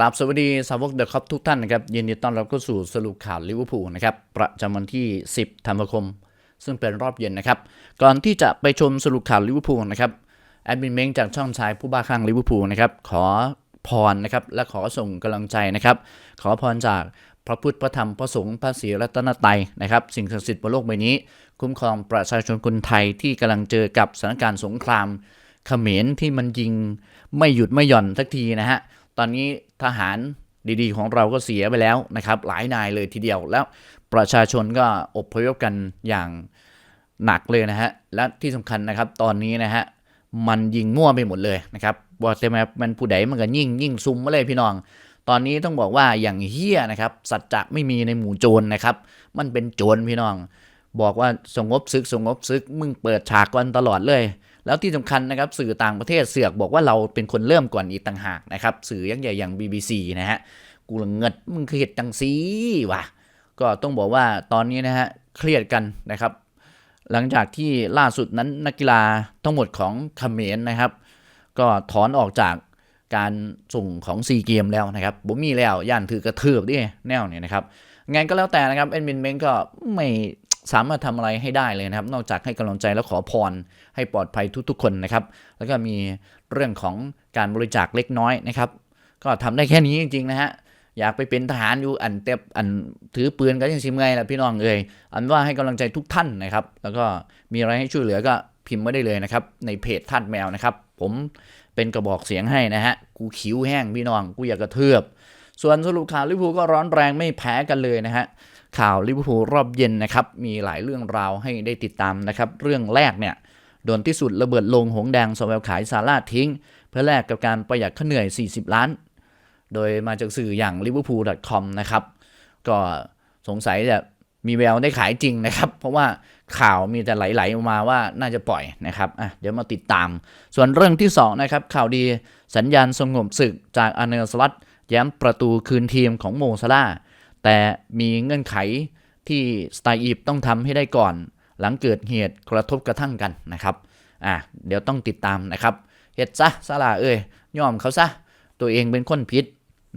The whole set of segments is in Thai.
ราบสวัสดีสาวกเดอะคอปทุกท่านนะครับยินดีต้อนรับเข้าสู่สรุปข่าวลิเวอร์พูลนะครับประจำวันที่ 10 ธันวาคม ซึ่งเป็นรอบเย็นนะครับ ก่อนที่จะไปชมสรุปข่าวลิเวอร์พูลนะครับแอดมินเม้งจากช่องชายผู้บ้าคลั่งลิเวอร์พูลนะครับขอพรนะครับและขอส่งกำลังใจนะครับ ขอพรจากพระพุทธพระธรรมพระสงฆ์พระศรีรัตนตรัยนะครับสิ่งศักดิ์สิทธิ์บนโลกใบนี้ คุ้มครองประชาชนคนไทยที่กำลังเจอกับสถานการณ์สงครามเขมรที่มันยิงไม่หยุดไม่หย่อนสักทีนะฮะ ตอนนี้ทหารดีๆ ของเราก็เสียไปแล้วนะครับ หลายนายเลยทีเดียวแล้วประชาชนก็อพยพกันอย่างหนักเลยนะฮะ และที่สำคัญนะครับ ตอนนี้นะฮะ มันยิงมั่วไปหมดเลยนะครับว่าแต่มันผู้ใดมันก็ยิ่งยิ่งซุ่มมาเลยพี่น้อง ตอนนี้ต้องบอกว่าอย่างเฮี้ยนะครับ สัจจะไม่มีในหมู่โจรนะครับ มันเป็นโจรพี่น้อง บอกว่าสงบศึกสงบศึก มึงเปิดฉากกันตลอดเลย แล้วที่สำคัญนะครับสื่อต่างประเทศเสือกบอกว่าเราเป็นคนเริ่มก่อนอีกต่างหากนะครับสื่อยักษ์ใหญ่อย่าง BBC นะฮะกูละเงิดมึงคือเหตุจังซีวะก็ต้องบอกว่าตอนนี้นะฮะเครียดกันนะครับ หลังจากที่ล่าสุดนั้นนักกีฬาทั้งหมดของเขมรนะครับ ก็ถอนออกจากการส่งของซีเกมแล้วนะครับบ่มีแล้วย่านถือกระเทือบดิแนวเนี่ยนะครับไงก็แล้วแต่นะครับเอ็นมินเมงก็ไม่ สามารถทำอะไรให้ได้เลยนะครับ นอกจากให้กำลังใจและขอพร ให้ปลอดภัยทุกๆ คนนะครับ แล้วก็มีเรื่องของการบริจาคเล็กน้อยนะครับ ก็ทำได้แค่นี้จริงๆนะฮะอยากไปเป็นทหารอยู่อันเต็บอันถือปืนก็ยังซิมไงล่ะพี่น้องเอ่ยอันว่าให้กำลังใจทุกท่านนะครับ แล้วก็มีอะไรให้ช่วยเหลือก็พิมพ์มาได้เลยนะครับ ในเพจท่านแมวนะครับ ผมเป็นกระบอกเสียงให้นะฮะกูขิวแห้งพี่น้องกูอยากกระเทือบส่วนสรุปข่าวลิเวอร์พูลก็ร้อนแรงไม่แพ้กันเลยนะฮะ ข่าวลิเวอร์พูลรอบเย็นนะครับ มีหลายเรื่องราวให้ได้ติดตามนะครับ เรื่องแรกเนี่ยโดนที่สุดระเบิดลงหงแดงสวลขายซาร่าทิ้ง เพื่อแลกกับการประหยัดค่าเหนื่อย 40 ล้าน โดยมาจากสื่ออย่าง liverpool.com นะครับ ก็สงสัยจะมีแววได้ขายจริงนะครับ เพราะว่าข่าวมีแต่ไหลๆออกมาว่าน่าจะปล่อยนะครับอะเดี๋ยวมาติดตาม ส่วนเรื่องที่ 2 นะครับ ข่าวดีสัญญาณสงบศึกจากอเนลสลัตแย้มประตูคืนทีมของโมซาลา แต่มีเงื่อนไขที่สไตล์อีฟต้องทำให้ได้ก่อน หลังเกิดเหตุกระทบกระทั่งกันนะครับอะเดี๋ยวต้องติดตามนะครับเฮ็ดซะซาลาเอ้ยยอมเขาซะ ตัวเองเป็นคนผิด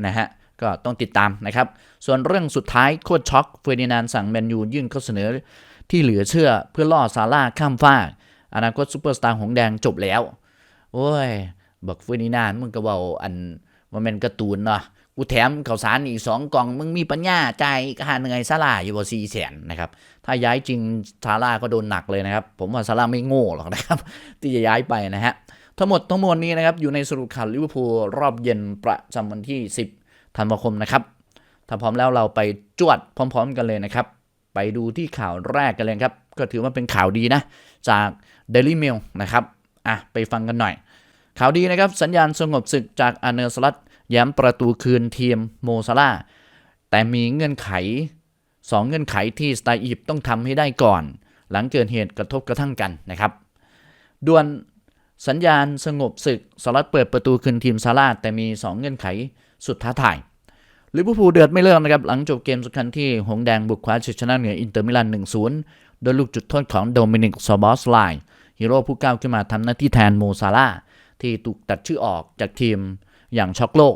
นะฮะก็ต้องติดตามนะครับ ส่วนเรื่องสุดท้ายโคตรช็อกเฟอร์ดินานด์สั่งแมนยูยื่นข้อเสนอที่เหลือเชื่อเพื่อล่อซาร่าข้ามฟากอนาคตซูเปอร์สตาร์หงแดงจบแล้ว โอ้ย บักเฟอร์ดินานด์มึงก็เบาอันว่าแมนการ์ตูนเนาะ กูแถมข่าวสารอีกสองกล่อง มึงมีปัญญาจ่ายค่าเหนื่อยซาร่าอยู่บ่สี่แสนนะครับ ถ้าย้ายจริงซาร่าก็โดนหนักเลยนะครับ ผมว่าซาร่าไม่โง่หรอกนะครับ ที่จะย้ายไปนะฮะ ทั้งหมดทั้งมวลนี้นะครับ อยู่ในสรุปข่าวลิเวอร์พูลรอบเย็นประจำวันที่ 10ธันวาคมนะครับ ถ้าพร้อมแล้วเราไปจวดพร้อม ๆ กันเลยนะครับ ไปดูที่ข่าวแรกกันเลยครับ ก็ถือว่าเป็นข่าวดีนะ จาก Daily Mail นะครับ อะไปฟังกันหน่อย ข่าวดีนะครับ สัญญาณสงบศึกจากอเนอร์สลัต ย้ำประตูคืนทีมโมซาลาแต่มีเงื่อนไข 2 เงื่อนไขที่สไตล์อียิปต์ต้องทำให้ได้ก่อน หลังเกิดเหตุกระทบกระทั่งกันนะครับด่วนสัญญาณสงบศึกสลัดเปิดประตูคืนทีมซาร่าแต่มี 2 เงื่อนไขสุดท้าทายลิเวอร์พูลเดือดไม่เลิกนะครับ หลังจบเกมสำคัญที่หงแดงบุกคว้าชัยชนะเหนืออินเตอร์มิลาน 1-0 โดยลูกจุดโทษของโดมินิกซอบอสไลน์ฮีโร่ผู้ก้าวขึ้นมาทำหน้าที่แทนโมซาร่าที่ถูกตัดชื่อออกจากทีม อย่างช็อกโลก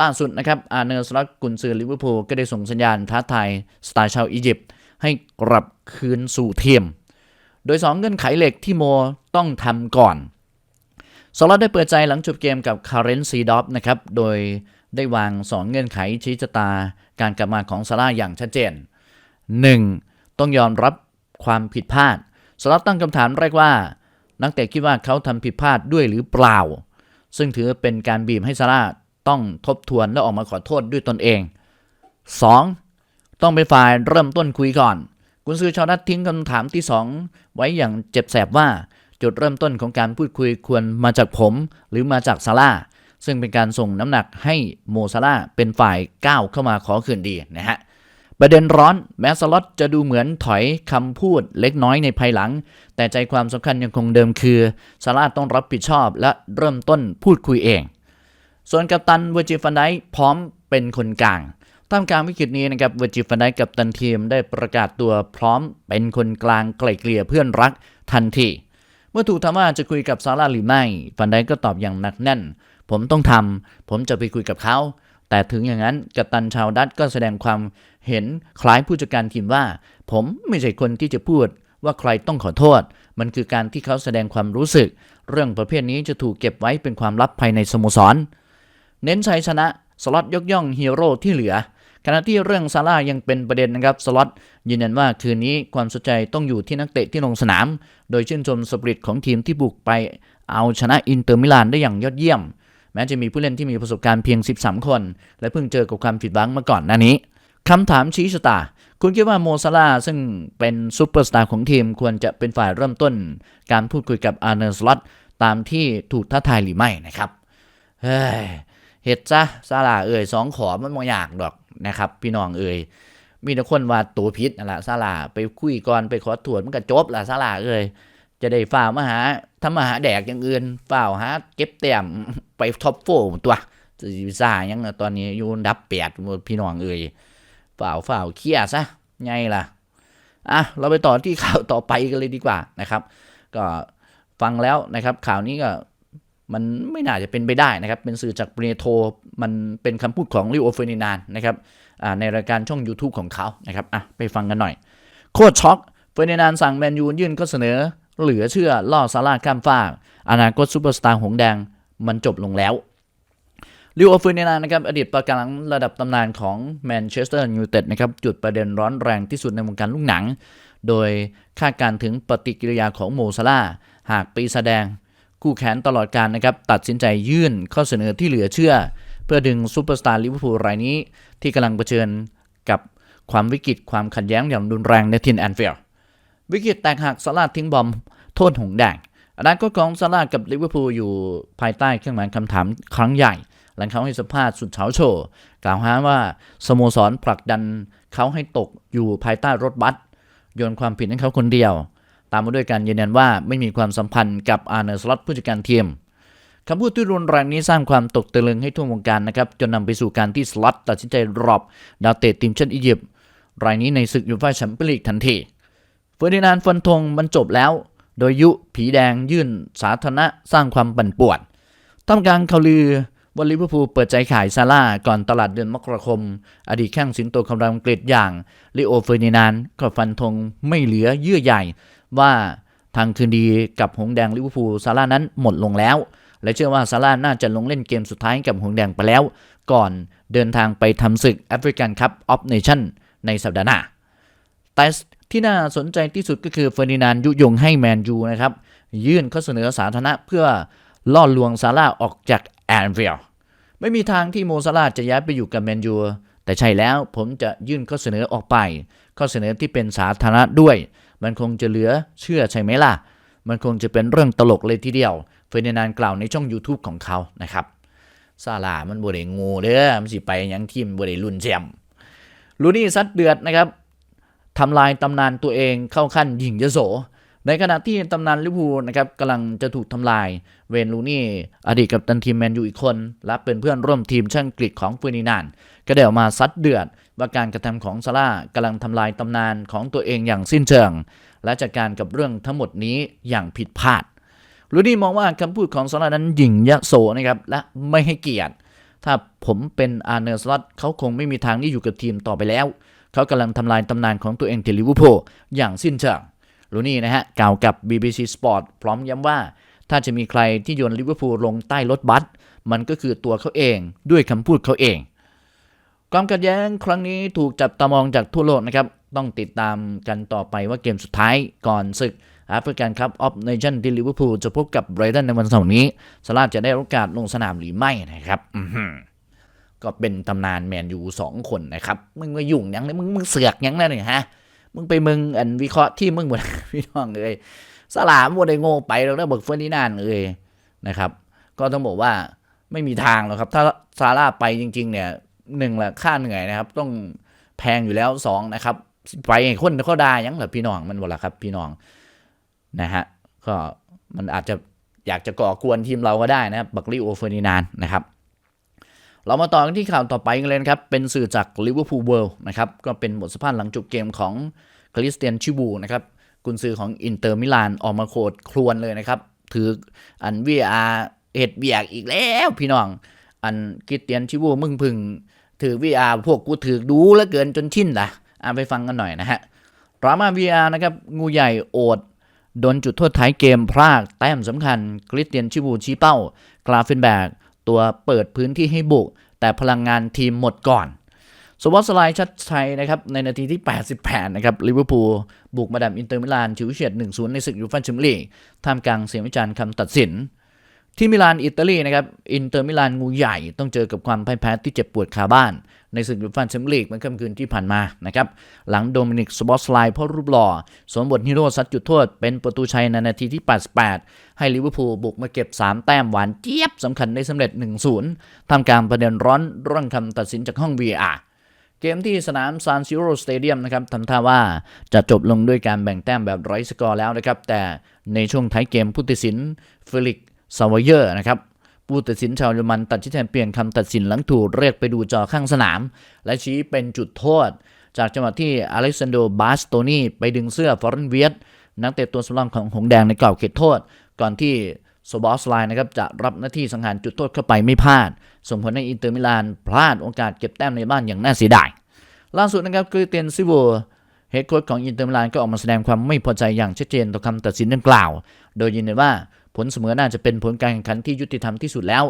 ล่าสุดนะครับอาร์เนอร์สลัดกุนซือลิเวอร์พูลก็ได้ส่งสัญญาณท้าทายสไตล์ชาวอียิปต์ให้กลับคืนสู่ทีมโดย 2 เงื่อนไขเหล็กที่โมต้องทำก่อนสลอตได้เปิดใจหลังจบเกมกับคาร์เรนซีดอฟนะครับ โดยได้วาง 2 เงื่อนไขชี้ชะตาการกลับมาของซาร่าอย่างชัดเจน 1. ต้องยอมรับความผิดพลาดสลอตตั้งคำถามแรกว่า นักเตะคิดว่าเขาทำผิดพลาดด้วยหรือเปล่า ซึ่งถือเป็นการบีบให้ซาร่าต้องทบทวนและออกมาขอโทษด้วยตนเอง 2. ต้องเป็นฝ่ายเริ่มต้นคุยก่อน กุนซือชาวนัดทิ้งคำถามที่ 2 ไว้อย่างเจ็บแสบว่าจุดเริ่มต้นของการพูดคุยควรมาจากผมหรือมาจากซาร่าซึ่งเป็นการส่งน้ำหนักให้โมซาร่าเป็นฝ่ายก้าวเข้ามาขอคืนดีนะฮะ ประเด็นร้อนแม้สล็อตจะดูเหมือนถอยคำพูดเล็กน้อยในภายหลัง แต่ใจความสำคัญยังคงเดิมคือซาร่าต้องรับผิดชอบและเริ่มต้นพูดคุยเอง ส่วนกัปตันเวอร์จิฟันไดพร้อมเป็นคนกลางท่ามกลางวิกฤตนี้นะครับเวอร์จิฟันไดกับตันทีมได้ประกาศตัวพร้อมเป็นคนกลางไกล่เกลี่ยเพื่อนรักทันทีเมื่อถูกถามว่าจะคุยกับซาร่าหรือไม่ฟันไดก็ตอบอย่างหนักแน่น ผมต้องทำผมจะไปคุยกับเขา แต่ถึงอย่างนั้นกัปตันชาวดัตก็แสดงความเห็นคล้ายผู้จัดการทีมว่า ผมไม่ใช่คนที่จะพูดว่าใครต้องขอโทษ มันคือการที่เขาแสดงความรู้สึก เรื่องประเภทนี้จะถูกเก็บไว้เป็นความลับภายในสโมสร เน้นชัยชนะสล็อตยกย่องฮีโร่ที่เหลือ ขณะที่เรื่องซาร่ายังเป็นประเด็นนะครับสล็อตยืนยันว่าคืนนี้ความสนใจต้องอยู่ที่นักเตะที่ลงสนาม โดยชื่นชมสปริตของทีมที่บุกไป เอาชนะอินเตอร์มิลานได้อย่างยอดเยี่ยม แม้จะมีผู้เล่นที่มีประสบการณ์เพียง 13 คน และเพิ่งเจอกับความผิดหวังมาก่อนหน้านี้คำถามชี้ชะตา คุณคิดว่าโมซาลาซึ่งเป็นซูเปอร์สตาร์ของทีมควรจะเป็นฝ่ายเริ่มต้น การพูดคุยกับอาร์เนร์สลอตตามที่ถูกท้าทายหรือไม่นะครับ เฮ้ยเห็ดจ้ะซาลาเอ่ยสองขอมันบ่อยากดอกนะครับ พี่น้องเอ่ยมีแต่คนว่าตัวพิษนั่นแหละซาลาไปคุยก่อนไปขอตรวจมันก็จบละซาลาเอ่ยจะได้ฝ่าวมาหาทำมาหาแดกอย่างอื่นฝ่าวหาเก็บแต้ม ไปท็อปโฟร์ตัวจะซ่ายังตอนนี้อยู่อันดับแปดพี่น้องเอ่ยฝ่าวฝ่าเคลียร์ซะไงล่ะอะเราไปต่อที่ข่าวต่อไปกันเลยดีกว่านะครับ ก็ฟังแล้วนะครับข่าวนี้ก็มันไม่น่าจะเป็นไปได้นะครับ เป็นสื่อจากปเนโทมันเป็นคำพูดของลิโอเฟรนินานนะครับอ่าในรายการช่อง YouTube ของเขานะครับอะไปฟังกันหน่อย โคตรช็อกเฟรนินานสั่งแมนยูยื่นข้อเสนอ เหลือเชื่อล่อซาร่าข้ามฟากอนาคตซูเปอร์สตาร์หงแดง มันจบลงแล้วลิโอเฟอร์นนานนะครับอดีตประกันหลังระดับตำนานของแมนเชสเตอร์ยูไนเต็ดนะครับจุดประเด็นร้อนแรงที่สุดในวงการลูกหนัง โดยคาดการถึงปฏิกิริยาของโมซาร่าหากปีแสดงคู่แขนตลอดการนะครับตัดสินใจยื่นข้อเสนอที่เหลือเชื่อ เพื่อดึงซูเปอร์สตาร์ลิเวอร์พูลรายนี้ที่กำลังเผชิญกับความวิกฤตความขัดแย้งอย่างรุนแรงในทินแอนฟิลด์วิกฤตแตกหักซาร่าห์ทิ้งบอมโทษหงแดง อนาคตของซาร่ากับลิเวอร์พูลอยู่ภายใต้เครื่องหมายคำถามครั้งใหญ่ หลังเขาให้สัมภาษณ์สุดเฉาโชว์ กล่าวหาว่าสโมสรผลักดันเขาให้ตกอยู่ภายใต้รถบัสโยนความผิดให้เขาคนเดียว ตามมาด้วยการยืนยันว่าไม่มีความสัมพันธ์กับอาร์เนร์สล็อตผู้จัดการทีมคำพูดที่รุนแรงนี้สร้างความตกตะลึงให้ทั่ววงการนะครับ จนนำไปสู่การที่สล็อตตัดสินใจรอบดาวเตะทีมชาติอียิปต์รายนี้ในศึกยูฟ่าแชมเปี้ยนลีกทันทีเฟอร์ดินานด์ฟันธงมันจบแล้ว โดยยุผีแดงยื่นสาธารณะสร้างความปั่นป่วนท่ามกลางข่าวลือว่าลิเวอร์พูลเปิดใจขายซาร่าก่อนตลาดเดือนมกราคม อดีตแข้งสินโตคำรามอังกฤษอย่างลิโอเฟอร์ดินานก็ฟันธงไม่เหลือเยื่อใหญ่ ว่าทางคืนดีกับหงแดงลิเวอร์พูลซาร่านั้นหมดลงแล้ว และเชื่อว่าซาร่าน่าจะลงเล่นเกมสุดท้ายกับหงแดงไปแล้ว ก่อนเดินทางไปทำศึกแอฟริกันคัพออฟเนชั่นในสัปดาห์หน้าแต่ ที่น่าสนใจที่สุดก็คือเฟอร์ดินานด์ยุยงให้แมนยูนะครับ ยื่นข้อเสนอสาธารณะเพื่อล่อลวงซาร่าออกจากแอนฟิลด์ไม่มีทางที่โมซาร่าจะย้ายไปอยู่กับแมนยูแต่ใช่แล้วผมจะยื่นข้อเสนอออกไป ข้อเสนอที่เป็นสาธารณะด้วย มันคงจะเหลือเชื่อใช่ไหมล่ะ มันคงจะเป็นเรื่องตลกเลยทีเดียว เฟอร์ดินานด์กล่าวในช่อง YouTube ของเขานะครับซาร่ามันบ่ได้งูเด้อมันสิไปยังทีมบ่ได้ลุนแชมป์ลูนี่ซัดเดือดนะครับ ทำลายตำนานตัวเองเข้าขั้นยิงยโส ในขณะที่ตำนานลิเวอร์พูลนะครับกำลังจะถูกทำลาย เวนลูนี่อดีตกัปตันทีมแมนยูอีกคน และเป็นเพื่อนร่วมทีมช่างกรีกของฟอร์ดินานก็ได้ออกมาซัดเดือด ว่าการกระทำของซาร่ากำลังทำลายตำนานของตัวเองอย่างสิ้นเชิง และจัดการกับเรื่องทั้งหมดนี้อย่างผิดพลาดลูนี่มองว่าคำพูดของซาร่านั้นหยิ่งยโสนะครับและไม่ให้เกียรติ ถ้าผมเป็นอาร์เนอร์สลอตเขาคงไม่มีทางที่อยู่กับทีมต่อไปแล้ว เขากำลังทำลายตำนานของตัวเองที่ลิเวอร์พูลอย่างสิ้นเชิงลูนี่นะฮะกล่าวกับ BBC Sport พร้อมย้ำว่า ถ้าจะมีใครที่โยนลิเวอร์พูลลงใต้รถบัสมันก็คือตัวเขาเองด้วยคำพูดเขาเอง ความขัดแย้งครั้งนี้ถูกจับตามองจากทั่วโลกนะครับ ต้องติดตามกันต่อไปว่าเกมสุดท้ายก่อนศึกแอฟริกันคัพออฟเนชั่นที่ลิเวอร์พูลจะพบกับไบรตันในวันเสาร์นี้ สลาดจะได้โอกาสลงสนามหรือไม่นะครับอื ก็เป็นตำนานแมนยูสองคนนะครับ มึงมายุ่งยังเลยมึงมึงเสือกยังนั่นเนี่ยฮะ มึงไปมึงอันวิเคราะห์ที่มึงหมดพี่น้องเลยสลามหมดได้โง่ไปแล้วนะเบิกเฟอร์นินานเลยนะครับ ก็ต้องบอกว่าไม่มีทางหรอกครับ ถ้าซาร่าไปจริง ๆ เนี่ยหนึ่งละค่าเหนื่อยนะครับ ต้องแพงอยู่แล้วสองนะครับไปคนเขาได้ยังเหรอพี่น้องมันหมดละครับ พี่น้องนะฮะก็มันอาจจะอยากจะก่อกวนทีมเราก็ได้นะครับบักลิโอเฟอร์นินานนะครับ เรามาต่อกันที่ข่าวต่อไปกันเลยนะครับ เป็นสื่อจากลิเวอร์พูลเวิลด์นะครับ ก็เป็นบทสัมภาษณ์หลังจบเกมของคริสเตียนชิบูนะครับ กุนซือของอินเตอร์มิลานออกมาโคดครวญเลยนะครับ ถืออันวีอาเอ็ดเบียกอีกแล้วพี่น้อง อันกิสเตียนชิวูมึงพึ่งถือ VR พวกกูถือดูแล้วเกินจนชินละอะไปฟังกันหน่อยนะฮะดราม่า VR นะครับ งูใหญ่โอดโดนจุดโทษท้ายเกมพลาดแต้มสำคัญคริสเตียนชิวูชี้เป้ากราเฟนแบก ตัวเปิดพื้นที่ให้บุก แต่พลังงานทีมหมดก่อนสวอตสไลด์ชัดชัยนะครับในนาทีที่ 88 นะครับลิเวอร์พูลบุกมาดามอินเตอร์มิลานชิวเฉียด 1-0 ในศึกยูฟ่าแชมเปี้ยนลีกท่ามกลางเสียงวิจารณ์คำตัดสิน ที่มิลานอิตาลีนะครับอินเตอร์มิลานงูใหญ่ต้องเจอกับความพ่ายแพ้ที่เจ็บปวดคาบ้าน ในศึกยูฟ่าแชมเปี้ยนลีกเมื่อค่ำคืนที่ผ่านมานะครับหลังโดมินิกสบอสไลด์พ่อรูปหล่อสวมบทฮีโร่ซัดจุดโทษ เป็นประตูชัยในนาทีที่ 88 ให้ลิเวอร์พูลบุกมาเก็บ 3 แต้มหวานเจี๊ยบสำคัญได้สำเร็จ 1-0ท่ามกางประเด็นร้อนร่องคำตัดสินจากห้อง VR เกมที่สนามซานซิโรสเตเดียมนะครับทำท่าว่าจะจบลงด้วยการแบ่งแต้มแบบไร้สกอร์แล้วนะครับ แต่ในช่วงท้ายเกมผู้ตัดสินเฟลิก ซาวเยอร์นะครับผู้ตัดสินชาวเยอรมันตัดสินใจเปลี่ยนคำตัดสินหลังถูกเรียกไปดูจอข้างสนาม และชี้เป็นจุดโทษ จากจังหวะที่อเล็กซานโดบาสโตนีไปดึงเสื้อฟอร์เรนเวียตนักเตะตัวสำรองของหงส์แดงในกรอบเขตโทษ ก่อนที่โซบอสไลน์นะครับจะรับหน้าที่สังหารจุดโทษเข้าไปไม่พลาด ส่งผลให้อินเตอร์มิลานพลาดโอกาสเก็บแต้มในบ้านอย่างน่าเสียดาย ล่าสุดนะครับกริเตียนซิโวเฮดโค้ชของอินเตอร์มิลานก็ออกมาแสดงความไม่พอใจอย่างชัดเจนต่อคำตัดสินดังกล่าว โดยยืนยันว่า ผลเสมอน่าจะเป็นผลการแข่งขันที่ยุติธรรมที่สุดแล้ว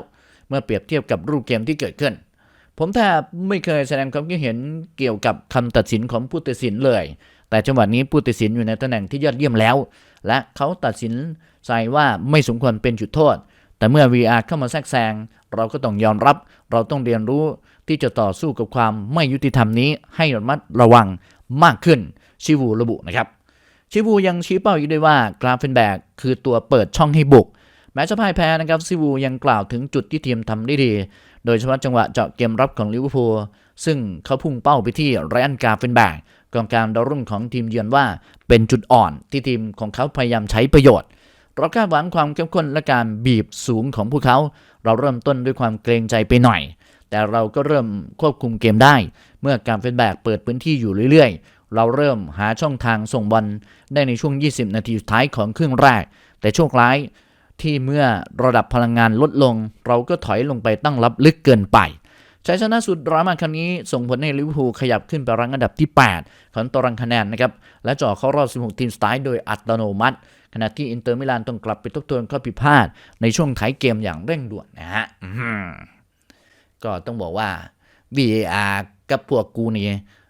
เมื่อเปรียบเทียบกับรูปเกมที่เกิดขึ้น ผมแทบไม่เคยแสดงความคิดเห็นเกี่ยวกับคำตัดสินของผู้ตัดสินเลย แต่จังหวะนี้ผู้ตัดสินอยู่ในตำแหน่งที่ยอดเยี่ยมแล้ว และเขาตัดสินใจว่าไม่สมควรเป็นจุดโทษ แต่เมื่อ VR เข้ามาแทรกแซงเราก็ต้องยอมรับ เราต้องเรียนรู้ที่จะต่อสู้กับความไม่ยุติธรรมนี้ให้ระมัดระวังมากขึ้นชิวูระบุนะครับ ชิวูยังชี้เป้าอีกด้วยว่ากราฟเฟนแบกคือตัวเปิดช่องให้บุก แม้จะพ่ายแพ้นะครับซิวูยังกล่าวถึงจุดที่ทีมทำได้ดี โดยเฉพาะจังหวะเจาะเกมรับของลิเวอร์พูลซึ่งเขาพุ่งเป้าไปที่ไรอันกราฟเฟนแบกกองกลางดาวรุ่งของทีมเยือนว่าเป็นจุดอ่อนที่ทีมของเขาพยายามใช้ประโยชน์เราคาดหวังความเข้มข้นและการบีบสูงของพวกเขา เราเริ่มต้นด้วยความเกรงใจไปหน่อย แต่เราก็เริ่มควบคุมเกมได้ เมื่อการเฟนแบกเปิดพื้นที่อยู่เรื่อย เราเริ่มหาช่องทางส่งบอลได้ในช่วง 20 นาทีสุดท้ายของครึ่งแรก แต่โชคร้ายที่เมื่อระดับพลังงานลดลง เราก็ถอยลงไปตั้งรับลึกเกินไปชัยชนะสุดดราม่าครั้งนี้ส่งผลให้ลิเวอร์พูลขยับขึ้นไปรั้งอันดับที่ 8 ของตารางคะแนนนะครับ และจ่อเข้ารอบ 16 ทีมสุดท้ายโดยอัตโนมัติ ขณะที่อินเตอร์มิลานต้องกลับไปทบทวนข้อผิดพลาด ในช่วงท้ายเกมอย่างเร่งด่วนนะฮะก็ต้องบอกว่า VAR กับพวกกูนี่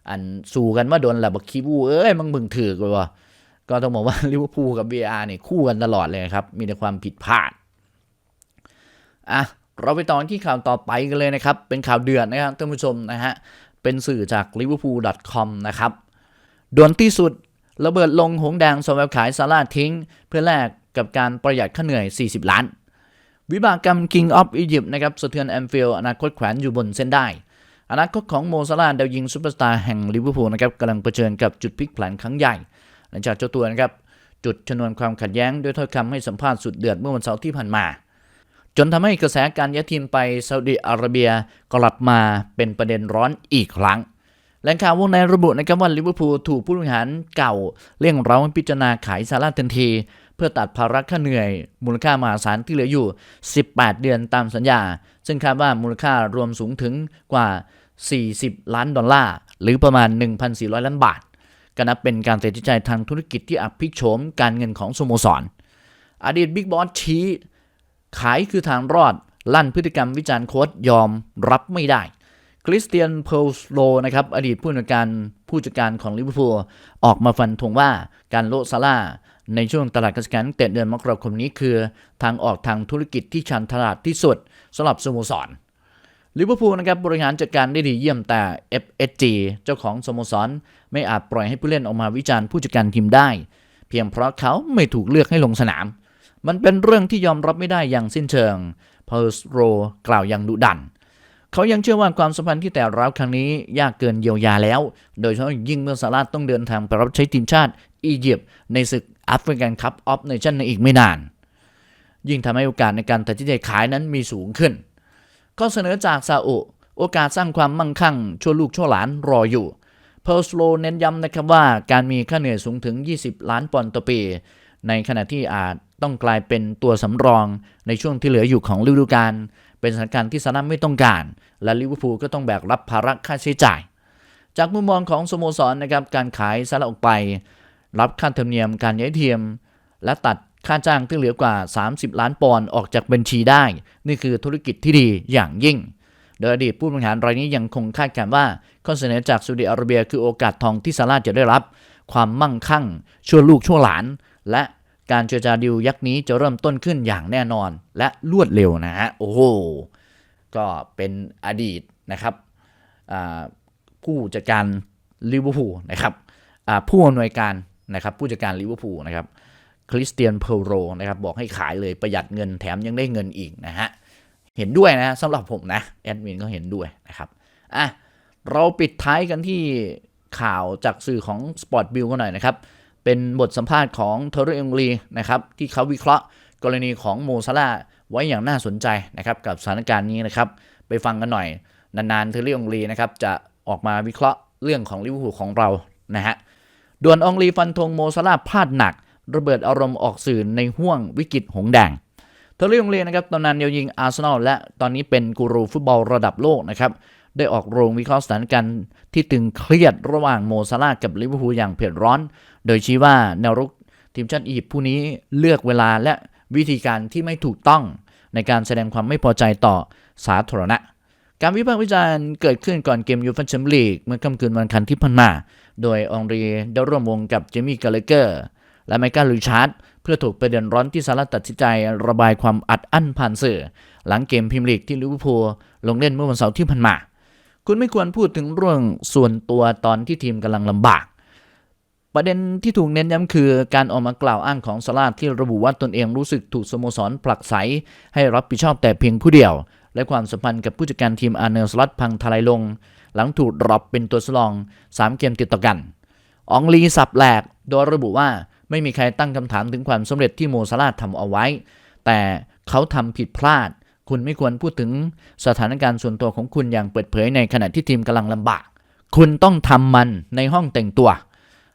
อันสู้กันมาโดนแหละบักคีบูเอ้ยมึงมึงถือกเลยวะก็ต้องบอกว่าลิเวอร์พูลกับ VAR นี่ยคู่กันตลอดเลยครับ มีแต่ความผิดพลาดอะเราไปต่อที่ข่าวต่อไปกันเลยนะครับ เป็นข่าวเดือดนะครับท่านผู้ชมนะฮะ เป็นสื่อจาก liverpool.com นะครับด่วนที่สุดระเบิดลงหงแดงสำหรับขายซาร่าทิ้ง เพื่อแลกกับการประหยัดค่าเหนื่อย 40 ล้าน วิบากกรรม King of Egypt นะครับสะเทือนแอมฟิลอนาคตแขวนอยู่บนเส้นได้ อนาคตของโมซาลาดาวยิงซูเปอร์สตาร์แห่งลิเวอร์พูลนะครับกำลังเผชิญกับจุดพลิกผันครั้งใหญ่ หลังจากเจ้าตัวนะครับจุดชนวนความขัดแย้งด้วยถ้อยคำให้สัมภาษณ์สุดเดือดเมื่อวันเสาร์ที่ผ่านมา จนทำให้กระแสการย้ายทีมไปซาอุดิอาระเบียกลับมาเป็นประเด็นร้อนอีกครั้งแหล่งข่าววงในระบุนะครับว่าลิเวอร์พูลถูกผู้บริหารเก่าเร่งเร้าให้พิจารณาขายซาร่าทันที เพื่อตัดภาระค่าเหนื่อย มูลค่ามหาศาลที่เหลืออยู่ 18 เดือนตามสัญญา ซึ่งคาดว่ามูลค่ารวมสูงถึงกว่า 40 ล้านดอลลาร์ หรือประมาณ 1,400 ล้านบาทก็นับเป็นการตัดสินใจทางธุรกิจที่อับพลิกโฉมการเงินของสโมสร อดีตบิ๊กบอสชี้ขายคือทางรอด ลั่นพฤติกรรมวิจารณ์โค้ดยอมรับไม่ได้ คริสเตียนเพลสโลนะครับ อดีตผู้จัดการผู้จัดการของลิเวอร์พูลออกมาฟันธงว่าการโลซาร่า ในช่วงตลาดกางตั้งแต่เดือนมกราคมนี้คือ ทางออกทางธุรกิจที่ชันตลาดที่สุดสำหรับสโมสรลิเวอร์พูลนะครับบริหารจัดการได้ดีเยี่ยมแต่ FSG เจ้าของสโมสร ไม่อาจปล่อยให้ผู้เล่นออกมาวิจารณ์ผู้จัดการทีมได้ เพียงเพราะเขาไม่ถูกเลือกให้ลงสนาม มันเป็นเรื่องที่ยอมรับไม่ได้อย่างสิ้นเชิงเพอร์สโรกล่าวอย่างดุดัน เขายังเชื่อว่าความสัมพันธ์ที่แตกร้าวครั้งนี้ยากเกินเยียวยาแล้ว โดยเฉพาะยิ่งเมื่อซาร่าต้องเดินทางไปรับใช้ทีมชาติอียิปต์ในศึก แอฟริกันคัพออฟเนชั่นในอีกไม่นาน ยิ่งทำให้โอกาสในการตัดสินใจขายนั้นมีสูงขึ้น ข้อเสนอจากซาอุโอกาสสร้างความมั่งคั่งชั่วลูกชั่วหลานรออยู่เพอร์สโลเน้นย้ำนะครับว่าการมีค่าเหนื่อยสูงถึง 20 ล้านปอนด์ต่อปี ในขณะที่อาจต้องกลายเป็นตัวสำรองในช่วงที่เหลืออยู่ของฤดูกาลเป็นสถานการณ์ที่ซาร่าไม่ต้องการ และลิเวอร์พูลก็ต้องแบกรับภาระค่าใช้จ่าย จากมุมมองของสโมสรนนะครับการขายซาร่าออกไป รับค่าธรรมเนียมการย้ายเทียม และตัดค่าจ้างที่เหลือกว่า 30 ล้านปอนด์ออกจากบัญชีได้ นี่คือธุรกิจที่ดีอย่างยิ่ง โดยอดีตผู้บริหารรายนี้ยังคงคาดการณ์ว่าข้อเสนอจากซาอุดิอาระเบีย คือโอกาสทองที่ซาร่าจะได้รับ ความมั่งคั่งชั่วลูกชั่วหลาน และการเจรจาดิวยักษ์นี้จะเริ่มต้นขึ้นอย่างแน่นอน และรวดเร็วนะฮะโอ้โหก็เป็นอดีตนะครับผู้จัดการลิเวอร์พูลนะครับผู้อำนวยการ นะครับผู้จัดการลิเวอร์พูลนะครับคริสเตียนเพโรนะครับบอกให้ขายเลยประหยัดเงินแถมยังได้เงินอีกนะฮะเห็นด้วยนะสำหรับผมนะแอดมินก็เห็นด้วยนะครับอะเราปิดท้ายกันที่ข่าวจากสื่อของ Sport Bill กันหน่อยนะครับ เป็นบทสัมภาษณ์ของเทอร์เรองลีนะครับที่เขาวิเคราะห์กรณีของโมซาลาไว้อย่างน่าสนใจนะครับกับสถานการณ์นี้นะครับไปฟังกันหน่อย นานๆเทอร์เรองลีนะครับจะออกมาวิเคราะห์เรื่องของลิเวอร์พูลของเรานะฮะ ด่วนอองลีฟันธงโมซาลาพลาดหนัก ระเบิดอารมณ์ออกสื่อในห่วงวิกฤตหงแดงเทอร์รี่องเลียนะครับตำนานเดียวยิงอาร์เซนอลและตอนนี้เป็นกูรูฟุตบอลระดับโลกนะครับได้ออกโรงวิเคราะห์สถานการณ์ที่ตึงเครียดระหว่างโมซาลากับลิเวอร์พูลอย่างเผ็ดร้อน โดยชี้ว่าแนวรุกทีมชาติอียิปต์ผู้นี้เลือกเวลาและวิธีการที่ไม่ถูกต้อง ในการแสดงความไม่พอใจต่อสาธารณะ การวิพากษ์วิจารณ์เกิดขึ้นก่อนเกมยูฟ่าแชมเปี้ยนลีกเมื่อค่ำคืนวันคันที่ผ่านมา โดยองรีได้ร่วมวงกับเจมี่กาเลเกอร์ และไมเคิลลูชาร์ดเพื่อถูกประเด็นร้อนที่ซาร่าตัดสินใจระบายความอัดอั้นผ่านสื่อ หลังเกมพรีเมียร์ลีกที่ลิเวอร์พูลลงเล่นเมื่อวันเสาร์ที่ผ่านมา คุณไม่ควรพูดถึงเรื่องส่วนตัวตอนที่ทีมกำลังลำบากประเด็นที่ถูกเน้นย้ำคือการออกมากล่าวอ้างของซาร่าที่ระบุว่าตนเองรู้สึกถูกสโมสรผลักไสให้รับผิดชอบแต่เพียงผู้เดียว และความสัมพันธ์กับผู้จัดการทีมอาร์เนลสลัดพังทลายลง หลังถูกดรอปเป็นตัวสลอง 3 เกมติดต่อกัน อองลีสับแหลกโดยระบุว่าไม่มีใครตั้งคำถามถึงความสำเร็จที่โมซาลาทำเอาไว้ แต่เขาทำผิดพลาด คุณไม่ควรพูดถึงสถานการณ์ส่วนตัวของคุณอย่างเปิดเผยในขณะที่ทีมกำลังลำบาก คุณต้องทำมันในห้องแต่งตัว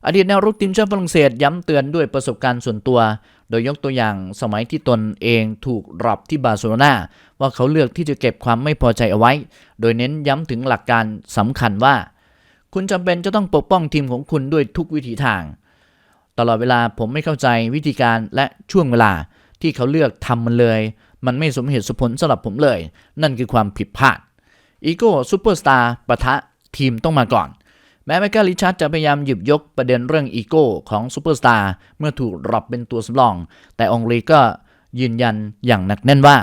อดีตแนวรุกทีมชาติฝรั่งเศสย้ำเตือนด้วยประสบการณ์ส่วนตัว โดยยกตัวอย่างสมัยที่ตนเองถูกรอปที่บาร์เซโลนาว่าเขาเลือกที่จะเก็บความไม่พอใจเอาไว้ โดยเน้นย้ำถึงหลักการสำคัญว่า คุณจำเป็นจะต้องปกป้องทีมของคุณด้วยทุกวิถีทาง ตลอดเวลาผมไม่เข้าใจวิธีการและช่วงเวลาที่เขาเลือกทำมันเลย มันไม่สมเหตุสมผลสำหรับผมเลย นั่นคือความผิดพลาดอีโก้ซูเปอร์สตาร์ปะทะทีมต้องมาก่อน แม้ไมเคิลลิชาร์ดจะพยายามหยิบยกประเด็นเรื่องอีโก้ของซูเปอร์สตาร์เมื่อถูกรับเป็นตัวสำรอง แต่องลีก็ยืนยันอย่างหนักแน่นว่า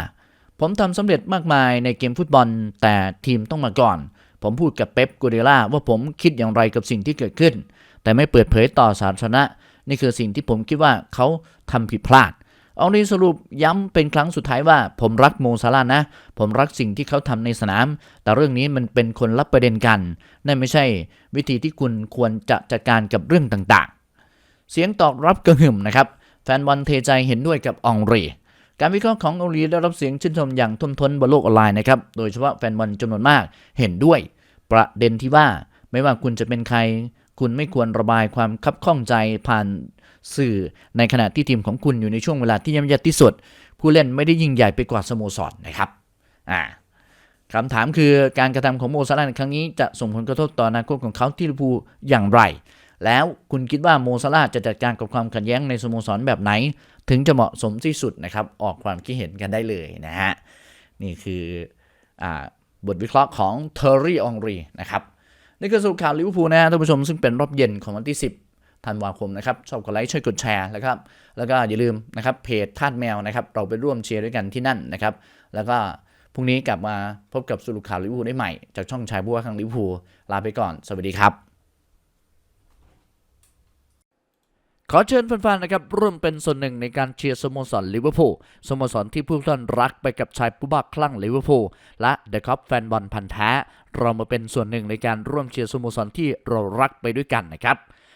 ผมทำสำเร็จมากมายในเกมฟุตบอล แต่ทีมต้องมาก่อน ผมพูดกับเป๊ปกูเดล่าว่าผมคิดอย่างไรกับสิ่งที่เกิดขึ้น แต่ไม่เปิดเผยต่อสาธารณะนี่คือสิ่งที่ผมคิดว่าเขาทำผิดพลาด องลีสรุปย้ำเป็นครั้งสุดท้ายว่า ผมรักโมซาลานะ ผมรักสิ่งที่เขาทำในสนาม แต่เรื่องนี้มันเป็นคนรับประเด็นกัน นั่นไม่ใช่ วิธีที่คุณควรจะจัดการกับเรื่องต่างๆ เสียงตอบรับกระหึ่มนะครับ แฟนบอลเทใจเห็นด้วยกับองรีการวิเคราะห์ขององรีได้รับเสียงชื่นชมอย่างท่วมท้นบนโลกออนไลน์นะครับ โดยเฉพาะแฟนบอลจำนวนมากเห็นด้วย ประเด็นที่ว่าไม่ว่าคุณจะเป็นใคร คุณไม่ควรระบายความคับข้องใจผ่าน สื่อ ในขณะที่ทีมของคุณอยู่ในช่วงเวลาที่ย่ำแย่ที่สุด ผู้เล่นไม่ได้ยิ่งใหญ่ไปกว่าสโมสรนะครับอ่าคำถามคือการกระทำของโมซาลาในครั้งนี้จะส่งผลกระทบต่ออนาคตของเขาที่ลิเวอร์พูลอย่างไร แล้วคุณคิดว่าโมซาลาจะจัดการกับความขัดแย้งในสโมสรแบบไหน ถึงจะเหมาะสมที่สุดนะครับ ออกความคิดเห็นกันได้เลยนะฮะ นี่คืออบทวิเคราะห์ของเทอร์รี่องรีนะครับ นี่คือสรุปข่าวลิเวอร์พูลนะฮะท่านผู้ชมซึ่งเป็นรอบเย็นของวันที่ 10 ธันวาคมนะครับชอบกดไลค์ช่วยกดแชร์แล้วครับแล้วก็อย่าลืมนะครับเพจทาดแมวนะครับเราไปร่วมเชียร์ด้วยกันที่นั่นนะครับแล้วก็พรุ่งนี้กลับมาพบกับสรุปข่าวลิเวอร์พูลได้ใหม่จากช่องชายบัวข้างลิเวอร์พูลลาไปก่อน สวัสดีครับ ขอเชิญแฟนๆนะครับร่วมเป็นส่วนหนึ่งในการเชียร์สโมสรลิเวอร์พูลสโมสรที่ผู้ท่านรักไปกับชายผู้บ้าคลั่งลิเวอร์พูลและเดอะคัพแฟนบอลพันธ์แท้ เรามาเป็นส่วนหนึ่งในการร่วมเชียร์สโมสรที่เรารักไปด้วยกันนะครับ